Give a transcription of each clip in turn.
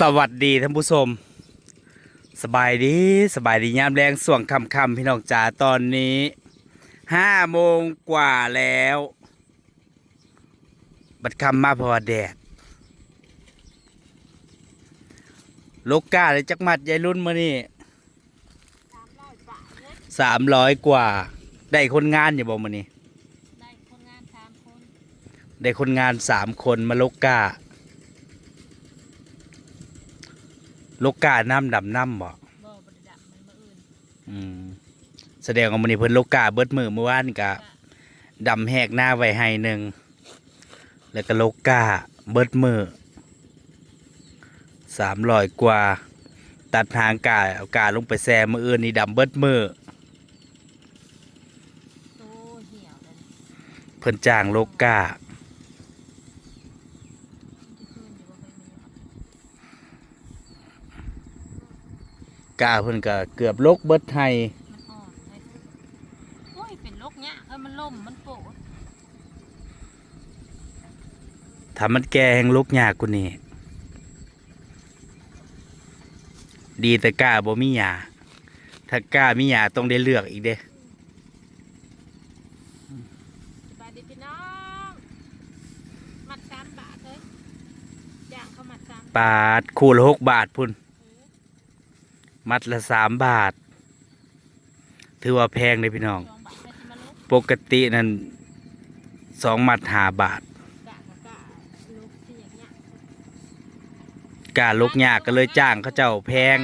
สวัสดีท่านผู้ชม สบายดีสบายดียามแรงส่วงคำคำๆพี่น้องจ๋าตอนนี้ห้าโมงกว่าแล้ว บัดคำมาเพราะว่าแดดโลกกาเลยจักมัดยายรุ่นมานี่สามร้อยกว่า ได้คนงานอยู่บ่มานี่ได้คนงานสามคนได้คนงานสามคนมาโลกกา โลกกาน้ำดำน้ำบ่บ่บริดับมันมาอื่นอืมแสดงว่ามันนี้เพิ่นโลกาเบิดมือเมื่อวานนี่กะดำแหกหน้าไว้ให้หนึ่งแล้วก็โลกาเบิดมือสามร้อยกว่า ตัดทางกาเอากาลงไปแซมมืออื่นนี่ดำเบิดมือโตเหี่ยวเลยเพิ่นจ้างโลกา ที่ขึ้นอยู่ว่าเคยมี กาเพิ่นก็เกือบโลกเบิดให้มันอ่อนเลยโอ้ยเป็นโรคเนี้ยเออมันล่มมันโปดถ้ามันแก่แห่งโลกยากกว่านี้ดีแต่กาบ่มีหยาถ้ากามีหยาต้องได้เลือกอีกเด้ สบายดีพี่น้องมัดสามบาทเลยย่างเขามัดสามปาด คู่ละหกบาทพุ่น มัดละสามบาท ถือว่าแพงเลยพี่น้อง ปกตินั่นสองมัดหาบาทกะกะกะลุกที่อย่ากาลกยากก็เลยจ้างเขาเจ้าแพง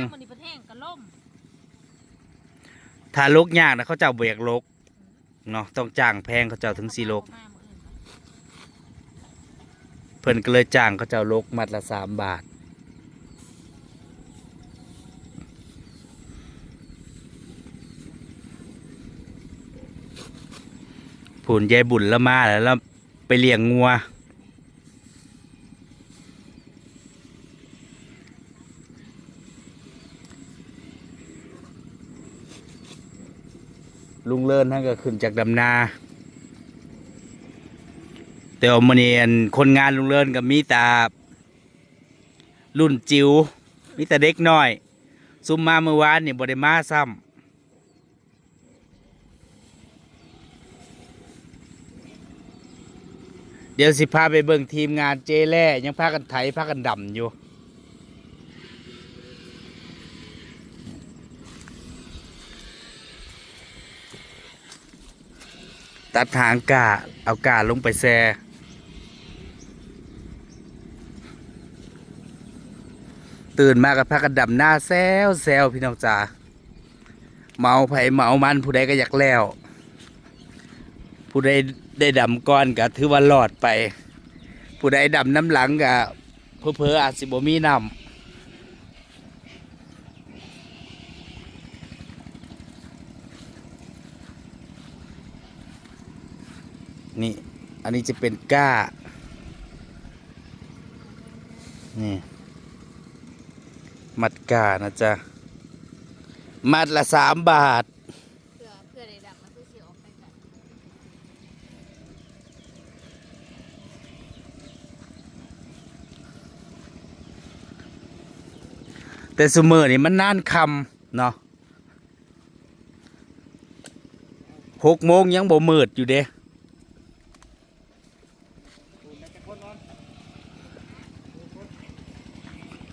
ถ้าลกยากนะเขาเจ้าเบียกลกเนาะต้องจ้างแพงเขาเจ้าถึงสี่ลกมามื้ออื่นมาเพิ่นก็เลยจ้างเขาเจ้าลกมัดละสามบาท ผุนยายบุญละมาแล้วแล้วไปเลี้ยงงัว ลุงเลินท่านก็ขึ้นจากดำนาแต่ว่ามันเนียนคนงานลุงเลินกับมีต่รุ่นจิ๋วมีแต่เด็กน้อย ซุมมาเมื่อวานนี่บ่ได้มาซ้ำ เดี๋ยวสิพาไปเบิ่งทีมงานเจแล่ยังพากันไถพากันดำอยู่ ตัดทางกาเอากาลงไปแซ่ตื่นมากับพักกันดำหน้าแซวแซวพี่น้องจ๋าเมาไผ่เมามันผู้ใดก็อยากแล้ว ผู้ใด ได้ดำก้อนก็ถือว่ารอดไป ผู้ใดดำน้ำหลังก็เพอๆอาจสิบ่มีน้ำนี่ อันนี้จะเป็นก้า นี่ มัดก้านะจ๊ะ มัดละสามบาท เพื่อเพื่อได้ดับมันคือสิออกไปกัน แต่สมือนี่มันนานคำเนาะหกโมงยังบ่มืดอยู่เด้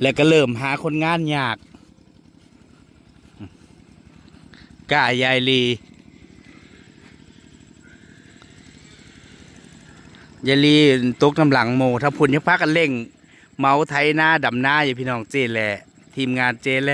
แล้วก็เริ่มหาคนงานยากกล้ายายลียายลีตกน้ำหลังโมถ้าพุ่นยังพักกันเร่ง เมาไทยหน้าดำหน้าอยู่พี่น้องเจแหละ ทีมงานเจแหล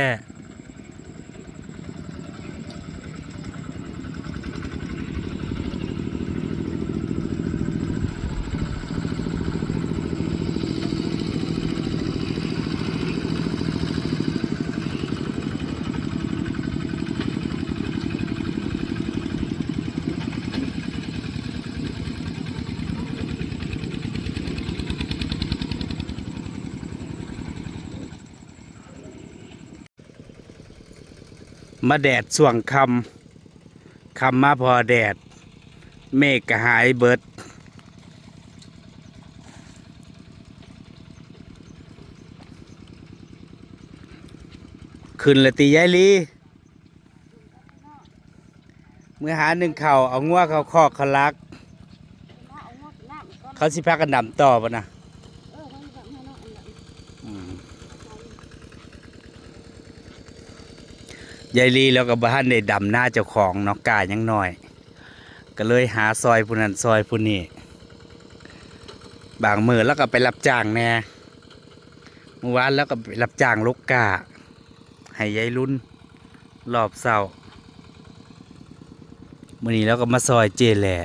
มาแดดส่วงคำคำมาพอแดด เมฆก็หายเบิด ขึ้นละตียายลีเมื่อหาหนึ่งเข่าเอางัวเขาคอกเขาลัก เขาสิพากันดำต่อปะนะ เออให้แบบให้น้องอันนั้น อืม ยายลีแล้วก็บ้านได้ดำหน้าเจ้าของเนอกกายังหน้อย ก็เลยหาซอยผู้นั้นซอยผู้นี้บางมือแล้วก็ไปรับจ้างแน่เมื่อวานแล้วก็ไปรับจ้างลูกกาให้ยายรุ่นรอบเศร้ามื่อนี้แล้วก็มาซอยเจแหละ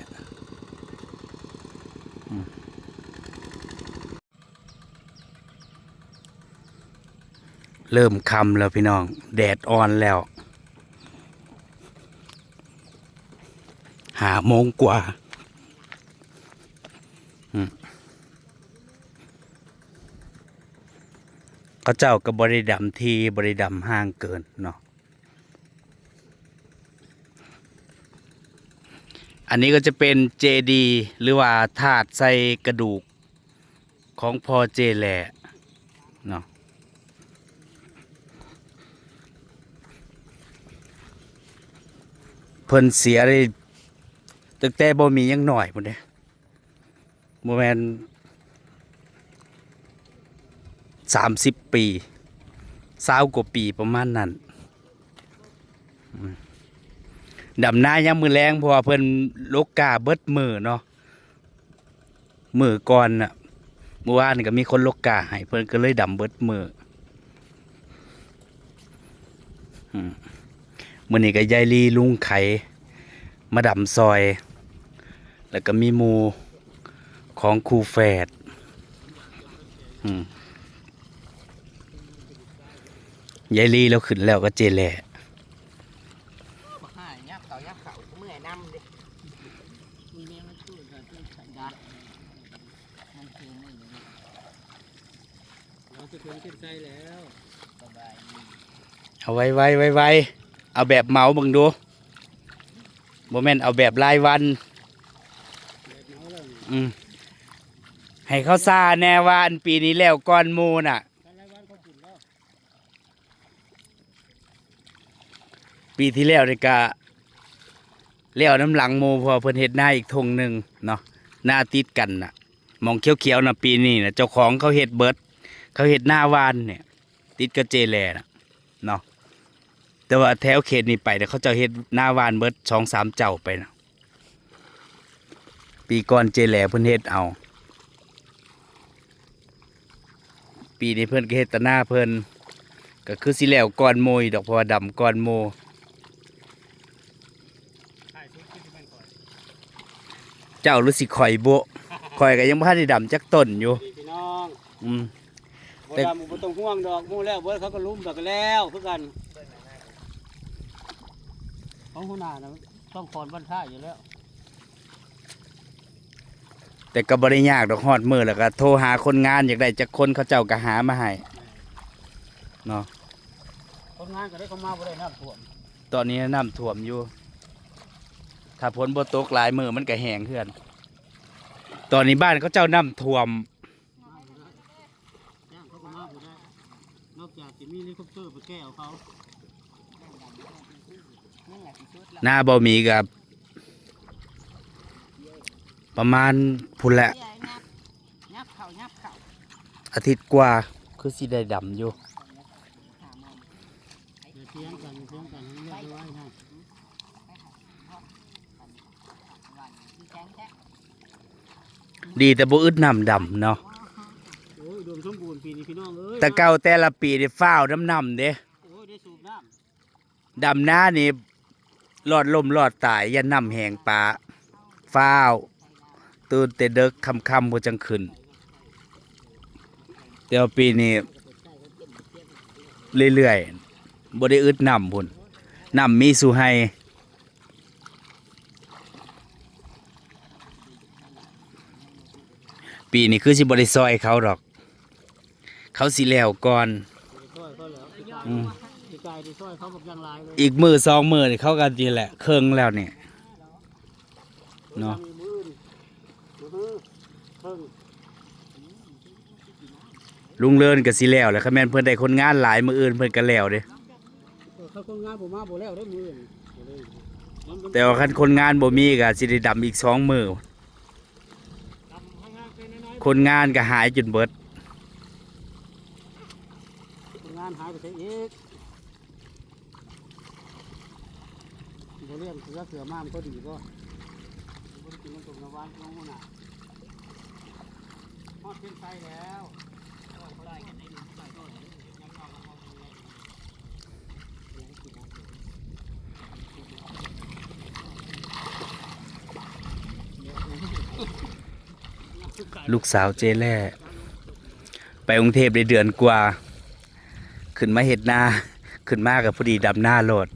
เริ่มคำแล้วพี่น้อง แดดอ่อนแล้ว หาโมงกว่าอืมเจ้าก็บริดำทีบริดำห้างเกินเนาะอันนี้ก็จะเป็นเจดีหรือว่าถาดใส่กระดูกของพ่อเจแหล่เนาะเพิ่นเสียเลย ตั้งแต่บ่มียังหน่อยพุ่นเด้บ่แม่นสามสิบปีสาวกว่าปีประมาณนั้นดำหน้ายังมือแรงเพราะว่าเพิ่นลกกาเบิดมือเนาะมือก่อนน่ะเมื่อวานก็มีคนลกกาให้เพิ่นก็เลยดำเบิดมือมือนี้ก็ยายลีลุงไขมาดำซอย แล้วก็มีมูของครูแฝดยายลีเราขึ้นแล้วก็เจแหละเอาไว้ไว้ไว้ไว้เอาแบบเมาบึงดูโมเมนต์เอาแบบรายวัน แบบเมาแล้วนี่ อืมให้เขาซาแน่ว่าอันปีนี้แล้วก่อนมูน่ะ ปีที่แล้วนี่ก็เลี้ยวน้ำหลังหมูพอเพิ่นเฮ็ดหน้าอีกทงหนึ่งเนาะหน้าติดกันน่ะ มองเขียวๆน่ะปีนี้น่ะเจ้าของเขาเฮ็ดเบิดเขาเฮ็ดหน้าวานเนี่ย ติดกับเจแลน่ะเนาะแต่ว่าแถวเขตนี้ไปเนี่ยเขาจะเฮ็ดหน้าวานเบิดสองสามเจ้าไปนะ ปีก่อนเจแลเพิ่นเฮ็ดเอา ปีนี้เพิ่นก็เฮ็ดแตหน้าเพิ่นก็คือสิแล้วก่อนโมยดอกเพราะว่าดำก่อนโมถ่ายชุดขึ้นที่มันก่อนเจ้ารู้สิข่อยโบะข่อยก็ยังบ่ทันได้ดำจักต้นอยู่ดีพี่น้องอืมบ่แต่ดำบ่ต้องห่วงดอกหมู่แล้วเบิดเขาก็ลุ้มแบบกันแล้วคือกันของหัวหน้านะต้องคอนบ้านท่าอยู่แล้ว แต่ก็บ่ได้ยากดอกฮอดมือแล้วก็โทรหาคนงานอยากได้จักคนเขาเจ้าก็หามาให้เนาะคนงานก็ได้เข้ามาบ่ได้น้ำท่วมตอนนี้น้ำท่วมอยู่ ถ้าฝนบ่ตกหลายมือมันก็แห้งเพื่อน ตอนนี้บ้านเขาเจ้าน้ำท่วม จ้างเขาก็มาบ่ได้นอกจากจะมีเฮลิคอปเตอร์ไปแก้เอาเขานั่นแหละที่สุดแล้วหน้าบ่มีกับ ประมาณพุ่นแหละ ยับเขายับเขาอาทิตย์กว่าคือสิได้ดำอยู่อย่าเถียงกันอย่าเถียงกันเรียบร้ให้ดีแต่บ่อึดน้ำดำเนาะโอ้ยอุดมสมบูรณ์ปีนี้พี่น้องเอ้ยแต่เก่าแต่ละปีได้ฟ้าวน้ำนำเด้โอ้ยได้สูบน้ดำหน้านี่รอดลมรอดตายยันน้ำแหงปลาฟ้าว ตื่นแต่เด็กคำคำบ่จังขึ้นแต่ปีนี้เรื่อยๆบ่ได้อึดนำพุ่นนำมีสู่ให้ปีนี้คือสิบ่ได้ซอยเขาดอก เขาสิแล้วก่อนำช่วยเขาแล้วพี่กายวกับยังหลายเลยอีกมือสองมือนี่เขากันดีแหละ เครื่องแล้วเนี่ยเนาะ มีมือนี่มือเพิ่ง ลุงเลินกับสิแล้วแหละคะแม่นเพิ่นได้คนงานหลายมืออื่นเพิ่นก็แล้วเด้าคนงานผมมาบ่แล้วได้มืออื่นบ่เลยมันมันแต่ว่าคันคนงานบ่มีก็สิได้ดำอีกสองมือทำห่างๆไปน้อยคนงานก็หายจนเบิดๆคนงานหายไปใช้อีกบ่เลี้ยงเสือเสือมามันก็ดีก็บ่ได้กินมันตกน้ำหวานน้องหัวหน้า ฮอดเส้นไฟแล้วลูกสาวเจแล่ไปกรุงเทพได้เดือนกว่า ขึ้นมาเห็ดนาขึ้นมากับพอดีดำหน้าโลด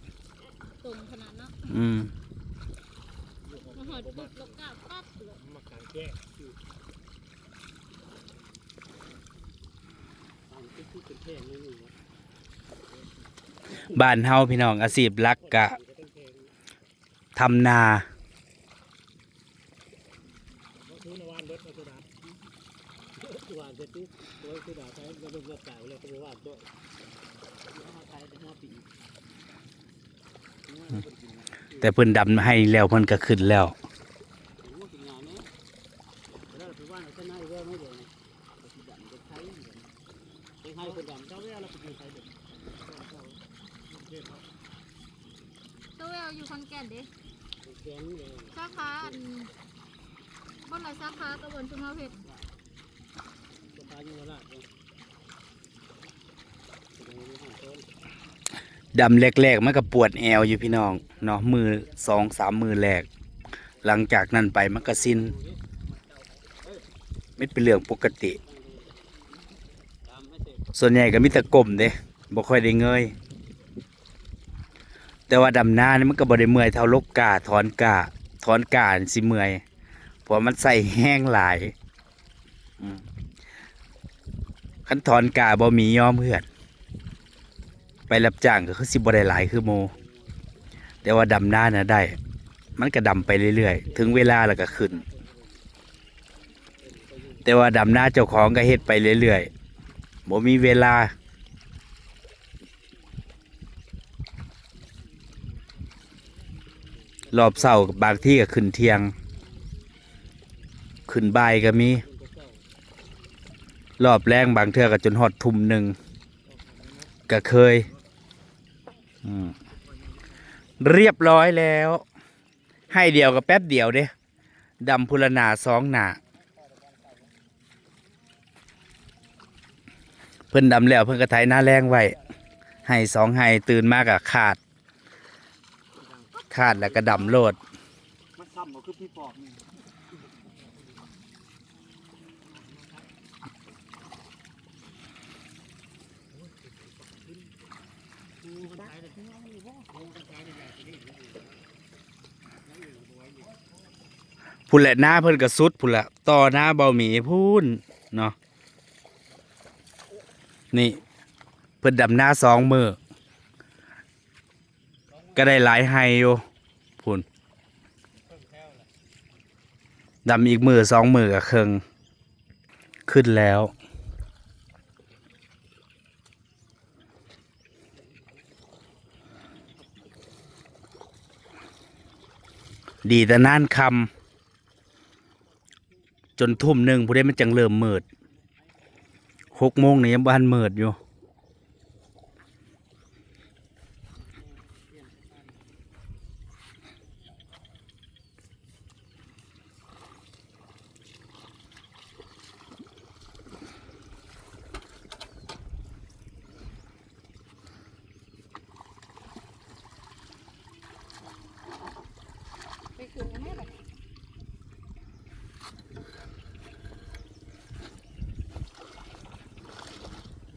ตุ่มขนาดเนาะอืม บ้านเฮาพี่น้องอาชีพลักกะทำนาแต่หัวปีแต่เพิ่นดำให้แล้วเพิ่นก็ขึ้นแล้ว ใช้จะให้คนดำเจ้าเวลาเราไปดูใครเด็กตัวแววอยู่คอนแก่นเด้แกงเลยสาขาอันบนไหนสาขาตะบนชุมเพชรจะตายอยู่ละเลยจะได้ไม่ต้องต้นดำแรกๆมันก็ปวดแอวอยู่พี่น้องเนาะมือสองสามมือแรก หลังจากนั้นไปมันก็สิ้นไม่เป็นเรื่องปกติตามให้เส่วนใหญ่ก็มีแต่กลมเด้บ่ค่อยได้เงย แต่ว่าดำนานี่มันก็บ่ได้เมื่อยเท่าลกกาถอนกาถอนกาสิเมื่อยเพราะมันใส่แห้งหลายอืมคันถอนกาบ่มียอมเพื่อนไปรับจ้างก็คือสิบ่ได้หลายคือโม แต่ว่าดำนาน่ะได้ มันก็ดำไปเรื่อยๆ ถึงเวลาแล้วก็ขึ้น แต่ว่าดำนาเจ้าของก็เฮ็ดไปเรื่อยๆ บ่มีเวลา รอบเสาร์บางที่ก็ขึ้นเทียง ขึ้นบ่ายก็มี รอบแรงบางเทื่อก็จนฮอดทุ่มหนึ่งก็เคย เรียบร้อยแล้ว ให้เดียวกับแป๊บเดียวเด้ดำพุรนาสองหนา พิ่นดำแล้วเพิ่นก็ไถหน้าแรงไว้ให้สองให้ตื่นมากอะขาด ขาดแล้วก็ดำโลดมันซ้ำก็คือพี่ปอบนี่พุ่นแหละหน้าเพิ่นก็สุดพุ่นละต่อหน้าเบาหมีพูนเนาะ นี่เพิ่นดำหน้าสองมือก็ได้หลายไฮอยู่พุ่นดำอีกมือสองมือกับเคิงขึ้นแล้ว ดีแต่นั่นคำจนทุ่มหนึ่งผู้ได้มันจังเริ่มมืด หกโมงเนี่ยังบ้านเมิดอยู่ ไปคืนกันแม่แบบ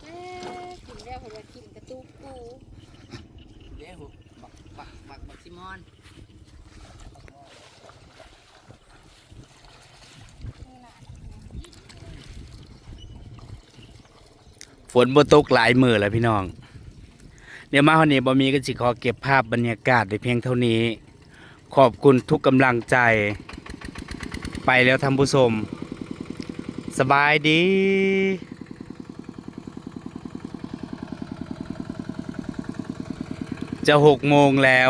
เอ๊ะกินแล้วเพราะว่ากินกระตุกกู เดี๋ยวบักบักบักบักซิมอน ฝนบ่ตกหลายมือแล้วพี่น้อง เดี๋ยวมาวันนี้บ่มีก็สิขอเก็บภาพบรรยากาศไว้เพียงเท่านี้ ขอบคุณทุกกำลังใจ ไปแล้วท่านผู้ชมสบายดีจะหกโมงแล้ว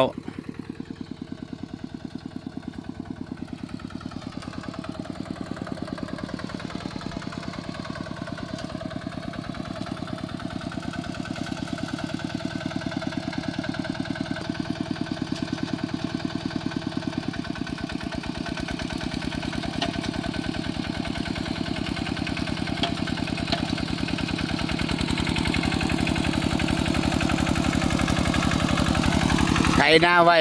หน้าไว้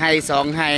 ให้สองให้